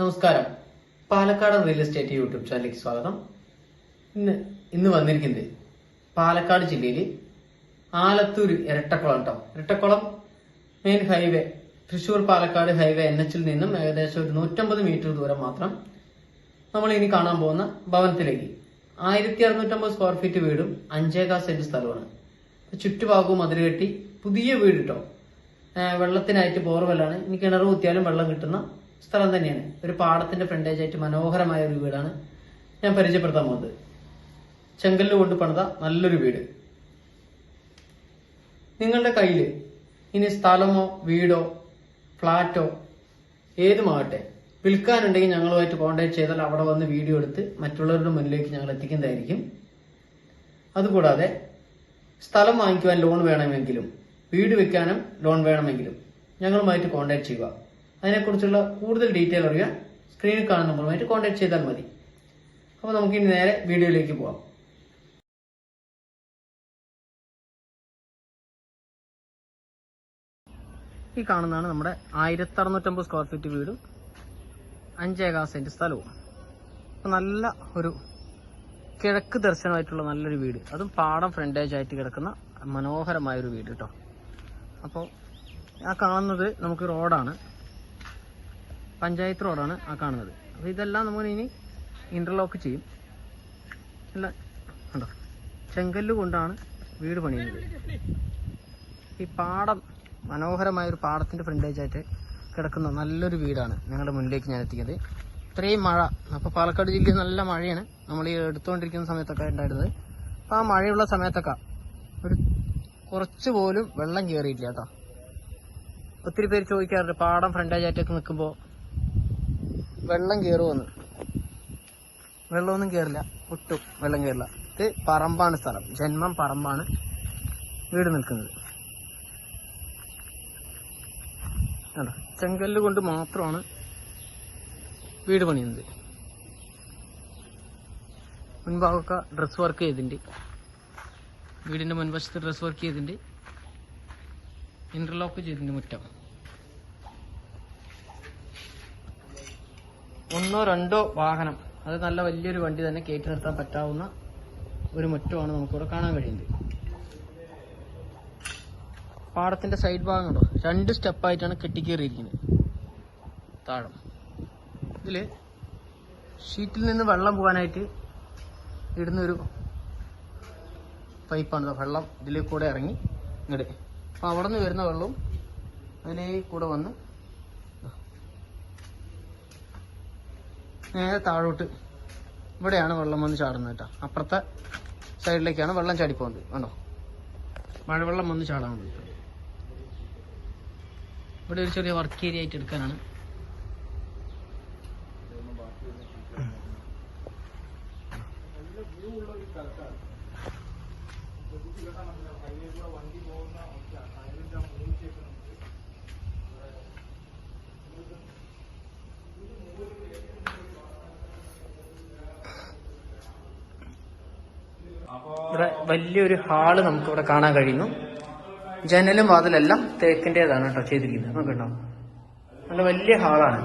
നമസ്കാരം. Palakkad real estate YouTube ചാനലിലേക്ക് സ്വാഗതം. ഇന്ന് ഇന്ന് വന്നിരിക്കുന്നത് പാലക്കാട് ജില്ലയിൽ ആലത്തൂർ ഇരട്ടക്കുളം കേട്ടോ Irattakulam main highway Thrissur Palakkad highway N എച്ചിൽ നിന്നും ഏകദേശം ഒരു നൂറ്റമ്പത് മീറ്റർ ദൂരം മാത്രം നമ്മൾ ഇനി കാണാൻ പോകുന്ന ഭവനത്തിലേക്ക്. ആയിരത്തി അറുന്നൂറ്റമ്പത് സ്ക്വയർ ഫീറ്റ് വീടും അഞ്ചേകാ സെന്റ് സ്ഥലമാണ് ചുറ്റുഭാഗവും അതിൽ കെട്ടി പുതിയ വീട് കേട്ടോ വെള്ളത്തിനായിട്ട് ബോർവെല്ലാണ്. ഇനി കിണർ കുത്തിയാലും വെള്ളം കിട്ടുന്ന സ്ഥലം തന്നെയാണ്. ഒരു പാടത്തിന്റെ ഫ്രണ്ടേജ് ആയിട്ട് മനോഹരമായ ഒരു വീടാണ് ഞാൻ പരിചയപ്പെടുത്താൻ പോകുന്നത്. ചെങ്കല്ല് കൊണ്ട് പണിത നല്ലൊരു വീട്. നിങ്ങളുടെ കയ്യിൽ ഇനി സ്ഥലമോ വീടോ ഫ്ലാറ്റോ ഏതുമാകട്ടെ വിൽക്കാനുണ്ടെങ്കിൽ ഞങ്ങളുമായിട്ട് കോൺടാക്ട് ചെയ്താൽ അവിടെ വന്ന് വീഡിയോ എടുത്ത് മറ്റുള്ളവരുടെ മുന്നിലേക്ക് ഞങ്ങൾ എത്തിക്കുന്നതായിരിക്കും. അതുകൂടാതെ സ്ഥലം വാങ്ങിക്കുവാൻ ലോൺ വേണമെങ്കിലും വീട് വെക്കാനും ലോൺ വേണമെങ്കിലും ഞങ്ങളുമായിട്ട് കോൺടാക്ട് ചെയ്യുക. അതിനെക്കുറിച്ചുള്ള കൂടുതൽ ഡീറ്റെയിൽ അറിയാൻ സ്ക്രീനിൽ കാണുന്ന നമ്പറുമായിട്ട് കോൺടാക്ട് ചെയ്താൽ മതി. അപ്പോൾ നമുക്ക് ഇനി നേരെ വീഡിയോയിലേക്ക് പോവാം. ഈ കാണുന്നതാണ് നമ്മുടെ ആയിരത്തി അറുന്നൂറ്റമ്പത് സ്ക്വയർ ഫീറ്റ് വീടും. അഞ്ചേകാ സെന്റ് സ്ഥലവും. അപ്പോൾ നല്ല ഒരു കിഴക്ക് ദർശനമായിട്ടുള്ള നല്ലൊരു വീട്. അതും പാടം ഫ്രണ്ടേജ് ആയിട്ട് കിടക്കുന്ന മനോഹരമായൊരു വീട് കേട്ടോ അപ്പോൾ ആ കാണുന്നത് നമുക്ക് റോഡാണ് പഞ്ചായത്ത് റോഡാണ് ആ കാണുന്നത്. അപ്പോൾ ഇതെല്ലാം നമ്മൾ ഇനി ഇന്റർലോക്ക് ചെയ്യും. അല്ല കണ്ടോ? ചെങ്കല്ല് കൊണ്ടാണ് വീട് പണിയുന്നത്. ഈ പാടം മനോഹരമായ ഒരു പാടത്തിന്റെ ഫ്രണ്ടേജായിട്ട് കിടക്കുന്ന നല്ലൊരു വീടാണ് ഞങ്ങളുടെ മുന്നിലേക്ക് ഞാൻ എത്തിക്കുന്നത് ഇത്രയും മഴ അപ്പോൾ പാലക്കാട് ജില്ലയിൽ നല്ല മഴയാണ്. നമ്മൾ ഈ എടുത്തുകൊണ്ടിരിക്കുന്ന സമയത്തൊക്കെ ഉണ്ടായിരുന്നത്. അപ്പോൾ ആ മഴയുള്ള സമയത്തൊക്കെ ഒരു കുറച്ച് പോലും വെള്ളം കയറിയില്ല കേട്ടോ. ഒത്തിരി പേര് ചോദിക്കാറുണ്ട് പാടം ഫ്രണ്ടേജായിട്ടൊക്കെ നിൽക്കുമ്പോൾ വെള്ളം കയറുമെന്ന് വെള്ളമൊന്നും കയറില്ല ഒട്ടും വെള്ളം കയറില്ല ഇത് പറമ്പാണ് സ്ഥലം. ജന്മം പറമ്പാണ് വീട് നിൽക്കുന്നത്. ചെങ്കല്ല് കൊണ്ട് മാത്രമാണ് വീട് പണിയുന്നത്. മുൻഭാഗമൊക്കെ ഡ്രസ് വർക്ക് ചെയ്തിട്ടുണ്ട്. വീടിന്റെ മുൻവശത്ത് ഡ്രസ് വർക്ക് ചെയ്തിട്ടുണ്ട്. ഇന്റർലോക്ക് ചെയ്തിട്ടുണ്ട് മുറ്റം. ഒന്നോ രണ്ടോ വാഹനം. അത് നല്ല വലിയൊരു വണ്ടി തന്നെ കയറ്റി നിർത്താൻ പറ്റാവുന്ന ഒരു മുറ്റമാണ് നമുക്കിവിടെ കാണാൻ കഴിയുന്നത്. പാടത്തിന്റെ സൈഡ് ഭാഗം കണ്ടോ രണ്ട് സ്റ്റെപ്പായിട്ടാണ് കെട്ടിക്കേറിയിരിക്കുന്നത്. താഴം. ഇതിൽ ഷീറ്റിൽ നിന്ന് വെള്ളം പോകാനായിട്ട് ഇടുന്നൊരു പൈപ്പാണ് വെള്ളം ഇതിൽ കൂടെ ഇറങ്ങി ഇങ്ങോട്ട് അപ്പൊ അവിടെ നിന്ന് വരുന്ന വെള്ളവും അതിലേ കൂടെ വന്ന് നേരെ താഴോട്ട്. ഇവിടെയാണ് വെള്ളം വന്ന് ചാടുന്നത് കേട്ടോ. അപ്പുറത്തെ സൈഡിലേക്കാണ് വെള്ളം ചാടിപ്പോകുന്നത്. കണ്ടോ? മഴവെള്ളം വന്ന് ചാടാൻ വേണ്ടി ഇവിടെ ഒരു ചെറിയ വർക്ക് ഏരിയ ആയിട്ട് എടുക്കാനാണ് ഇവിടെ വലിയൊരു ഹാൾ നമുക്ക് ഇവിടെ കാണാൻ കഴിയുന്നു. ജനലും വാതിലെല്ലാം തേക്കിന്റെതാണ് കേട്ടോ ചെയ്തിരിക്കുന്നത്. നോക്കട്ടോ നല്ല വലിയ ഹാളാണ്.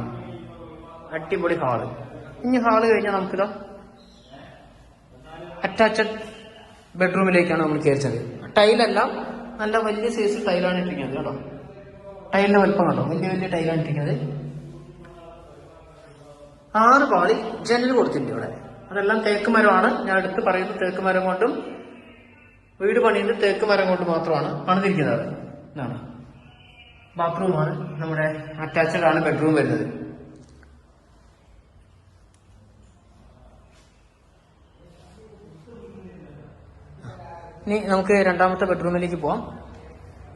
അടിപൊളി ഹാൾ. ഇനി ഹാൾ കഴിഞ്ഞാൽ നമുക്കിതാ അറ്റാച്ചഡ് ബെഡ്റൂമിലേക്കാണ് നമ്മൾ കയറിച്ചത്. ടൈലല്ല നല്ല വലിയ സൈസ് ടൈലാണ് ഇട്ടിരിക്കുന്നത് കേട്ടോ. ടൈലിന്റെ വലുപ്പം കണ്ടോ വലിയ വലിയ ടൈലാണ് ഇട്ടിരിക്കുന്നത്. ആറ് പാളി ജനൽ കൊടുത്തിട്ടുണ്ട് ഇവിടെ. അതെല്ലാം തേക്ക് മരമാണ് ഞാൻ എടുത്ത് പറയുന്നത് തേക്ക് മരം കൊണ്ടും വീട് പണിയുന്നത് തേക്ക് മരം കൊണ്ട് മാത്രമാണ് പണിതിരിക്കുന്നത്. എന്നാണ് ബാത്റൂമാണ് നമ്മുടെ അറ്റാച്ച്ഡ് ആണ് ബെഡ്റൂം വരുന്നത്. ഇനി നമുക്ക് രണ്ടാമത്തെ ബെഡ്റൂമിലേക്ക് പോവാം.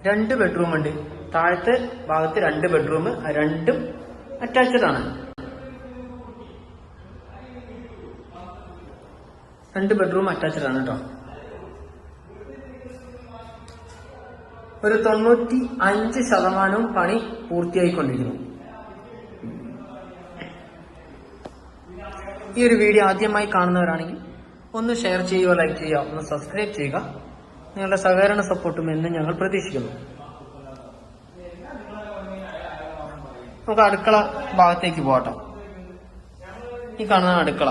രണ്ട് ബെഡ്റൂം ഉണ്ട്. താഴത്തെ ഭാഗത്ത് രണ്ട് ബെഡ്റൂം രണ്ടും അറ്റാച്ച്ഡ് ആണ്. രണ്ട് ബെഡ്റൂം അറ്റാച്ച്ഡ് ആണ് കേട്ടോ ഒരു തൊണ്ണൂറ്റി അഞ്ച് ശതമാനവും പണി പൂർത്തിയായിക്കൊണ്ടിരിക്കുന്നു. ഈ ഒരു വീഡിയോ ആദ്യമായി കാണുന്നവരാണെങ്കിൽ ഒന്ന് ഷെയർ ചെയ്യുക ലൈക്ക് ചെയ്യുക ഒന്ന് സബ്സ്ക്രൈബ് ചെയ്യുക. നിങ്ങളുടെ സഹകരണ സപ്പോർട്ടും എന്നും ഞങ്ങൾ പ്രതീക്ഷിക്കുന്നു. നമുക്ക് അടുക്കള ഭാഗത്തേക്ക് പോകട്ടോ ഈ കാണുന്ന അടുക്കള.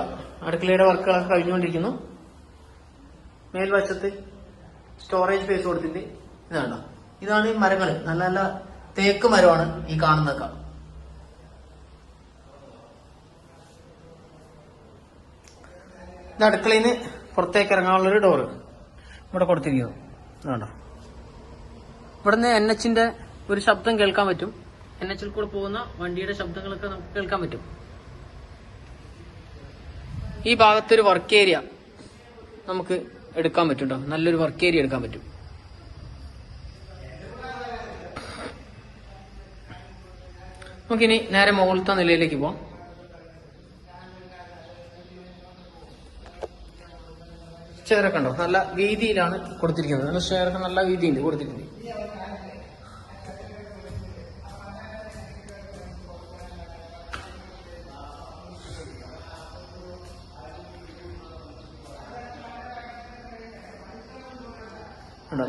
അടുക്കളയുടെ വർക്കുകളൊക്കെ കഴിഞ്ഞുകൊണ്ടിരിക്കുന്നു. മേൽവശത്ത് സ്റ്റോറേജ് സ്പേസ് കൊടുത്തിട്ട് ഇതാണ് ഇതാണ് ഈ മരങ്ങൾ നല്ല നല്ല തേക്ക് മരമാണ് ഈ കാണുന്നതൊക്കെ. ഇത് അടുക്കളയിൽ നിന്ന് പുറത്തേക്ക് ഇറങ്ങാനുള്ളൊരു ഡോറ് ഇവിടെ കൊടുത്തിരിക്കുന്നു. വേണ്ട ഇവിടുന്ന് എൻ എച്ചിന്റെ ഒരു ശബ്ദം കേൾക്കാൻ പറ്റും. എൻ എച്ചിൽ കൂടെ പോകുന്ന വണ്ടിയുടെ ശബ്ദങ്ങളൊക്കെ നമുക്ക് കേൾക്കാൻ പറ്റും. ഈ ഭാഗത്തൊരു വർക്ക് ഏരിയ നമുക്ക് എടുക്കാൻ പറ്റും. നല്ലൊരു വർക്ക് ഏരിയ എടുക്കാൻ പറ്റും. നമുക്കിനി നേരെ മുകളിലത്തെ നിലയിലേക്ക് പോവാം. ചെയറൊക്കെ ഉണ്ടോ? നല്ല വീതിയിലാണ് കൊടുത്തിരിക്കുന്നത്. നല്ല ചെയറൊക്കെ നല്ല വീതിയുണ്ട് കൊടുത്തിരിക്കുന്നത്.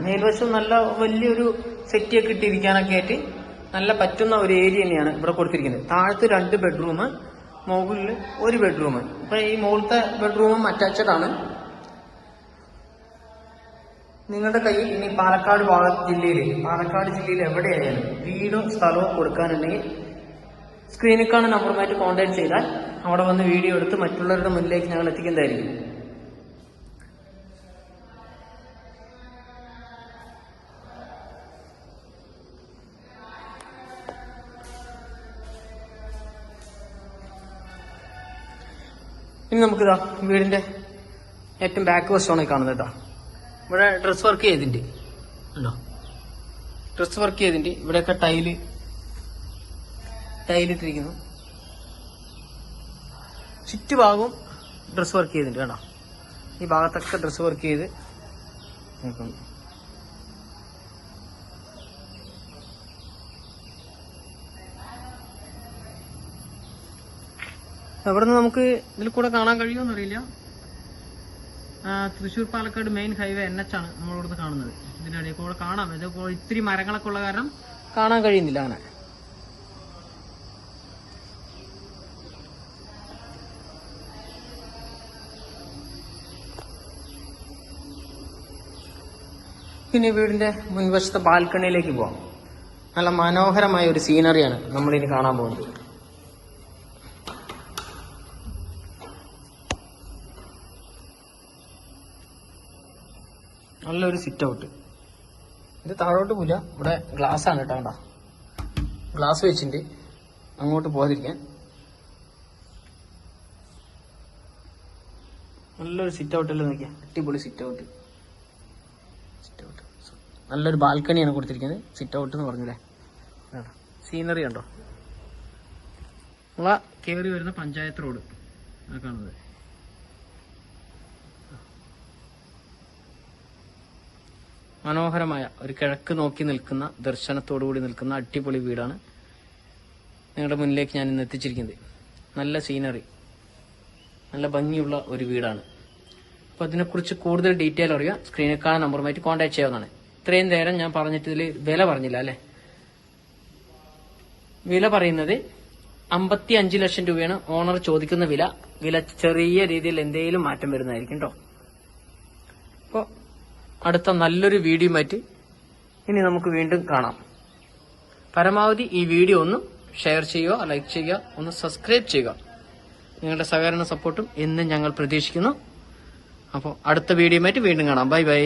മേൽവശം നല്ല വലിയൊരു സെറ്റിയൊക്കെ ഇട്ടിരിക്കാനൊക്കെ ആയിട്ട് നല്ല പറ്റുന്ന ഒരു ഏരിയ തന്നെയാണ് ഇവിടെ കൊടുത്തിരിക്കുന്നത്. താഴത്ത് രണ്ട് ബെഡ്റൂം മുകളിൽ ഒരു ബെഡ്റൂം അപ്പൊ ഈ മുകളിലത്തെ ബെഡ്റൂമും അറ്റാച്ചഡ് ആണ്. നിങ്ങളുടെ കയ്യിൽ ഇനി പാലക്കാട് ജില്ലയിൽ പാലക്കാട് ജില്ലയിൽ എവിടെയായാലും വീടും സ്ഥലവും കൊടുക്കാനുണ്ടെങ്കിൽ സ്ക്രീനിൽ കാണുന്ന നമ്പറുമായിട്ട് കോൺടാക്ട് ചെയ്താൽ അവിടെ വന്ന് വീഡിയോ എടുത്ത് മറ്റുള്ളവരുടെ മുന്നിലേക്ക് ഞങ്ങൾ എത്തിക്കുന്നതായിരിക്കും. ഇനി നമുക്കിതാ വീടിന്റെ ഏറ്റവും ബാക്ക് വശമാണ് കാണുന്നത് കേട്ടോ. ഇവിടെ ഡ്രസ് വർക്ക് ചെയ്തിട്ടുണ്ട്. ഉണ്ടോ ഡ്രസ് വർക്ക് ചെയ്തിട്ടുണ്ട്. ഇവിടെയൊക്കെ ടൈൽ ടൈലിട്ടിരിക്കുന്നു ചുറ്റുഭാഗവും ഡ്രസ് വർക്ക് ചെയ്തിട്ടുണ്ട് കേട്ടോ. ഈ ഭാഗത്തൊക്കെ ഡ്രസ് വർക്ക് ചെയ്ത് നിൽക്കുന്നു. അവിടുന്ന് നമുക്ക് ഇതിൽ കൂടെ കാണാൻ കഴിയുമെന്നറിയില്ല Thrissur Palakkad main highway N H ആണ് നമ്മൾ ഇവിടുന്ന് കാണുന്നത്. ഇതിന്റെ ഇടയിൽ കൂടെ കാണാം. ഇത് ഇത്തിരി മരങ്ങളൊക്കെ ഉള്ള കാരണം കാണാൻ കഴിയുന്നില്ല അങ്ങനെ. പിന്നെ വീടിന്റെ മുൻവശത്തെ ബാൽക്കണിയിലേക്ക് പോവാം. നല്ല മനോഹരമായ ഒരു സീനറിയാണ് നമ്മളിനി കാണാൻ പോകുന്നത്. നല്ലൊരു സിറ്റ് ഔട്ട് ഇത് താഴോട്ട് പോല ഇവിടെ ഗ്ലാസ് ആണ് കേട്ടോ കണ്ടോ? ഗ്ലാസ് വെച്ചിട്ട് അങ്ങോട്ട് പോകാതിരിക്കാൻ നല്ലൊരു സിറ്റ് ഔട്ടല്ലേ നോക്കിയാ? അടിപൊളി സിറ്റ് ഔട്ട് സിറ്റ് ഔട്ട് നല്ലൊരു ബാൽക്കണിയാണ് കൊടുത്തിരിക്കുന്നത്. സിറ്റ് ഔട്ട് എന്ന് പറഞ്ഞില്ലേ? സീനറി ഉണ്ടോ നമ്മളാ കയറി വരുന്ന പഞ്ചായത്ത് റോഡ് ആ കാണുന്നത്. മനോഹരമായ ഒരു കിഴക്ക് നോക്കി നിൽക്കുന്ന ദർശനത്തോടുകൂടി നിൽക്കുന്ന അടിപൊളി വീടാണ് നിങ്ങളുടെ മുന്നിലേക്ക് ഞാൻ ഇന്ന് എത്തിച്ചിരിക്കുന്നത്. നല്ല സീനറി നല്ല ഭംഗിയുള്ള ഒരു വീടാണ്. അപ്പൊ അതിനെക്കുറിച്ച് കൂടുതൽ ഡീറ്റെയിൽ അറിയുക സ്ക്രീനിൽ കാണാൻ നമ്പറുമായിട്ട് കോൺടാക്ട് ചെയ്യാവുന്നതാണ്. ഇത്രയും നേരം ഞാൻ പറഞ്ഞിട്ട് ഇതിൽ വില പറഞ്ഞില്ല അല്ലേ? വില പറയുന്നത് അമ്പത്തി അഞ്ച് ലക്ഷം രൂപയാണ്. ഓണർ ചോദിക്കുന്ന വില. വില ചെറിയ രീതിയിൽ എന്തെങ്കിലും മാറ്റം വരുന്നതായിരിക്കും കേട്ടോ അപ്പോൾ അടുത്ത നല്ലൊരു വീഡിയോയുമായിട്ട് ഇനി നമുക്ക് വീണ്ടും കാണാം. പരമാവധി ഈ വീഡിയോ ഒന്ന് ഷെയർ ചെയ്യുക ലൈക്ക് ചെയ്യുക ഒന്ന് സബ്സ്ക്രൈബ് ചെയ്യുക. നിങ്ങളുടെ സഹകരണ സപ്പോർട്ടും എന്നും ഞങ്ങൾ പ്രതീക്ഷിക്കുന്നു. അപ്പോൾ അടുത്ത വീഡിയോയുമായിട്ട് വീണ്ടും കാണാം. Bye bye.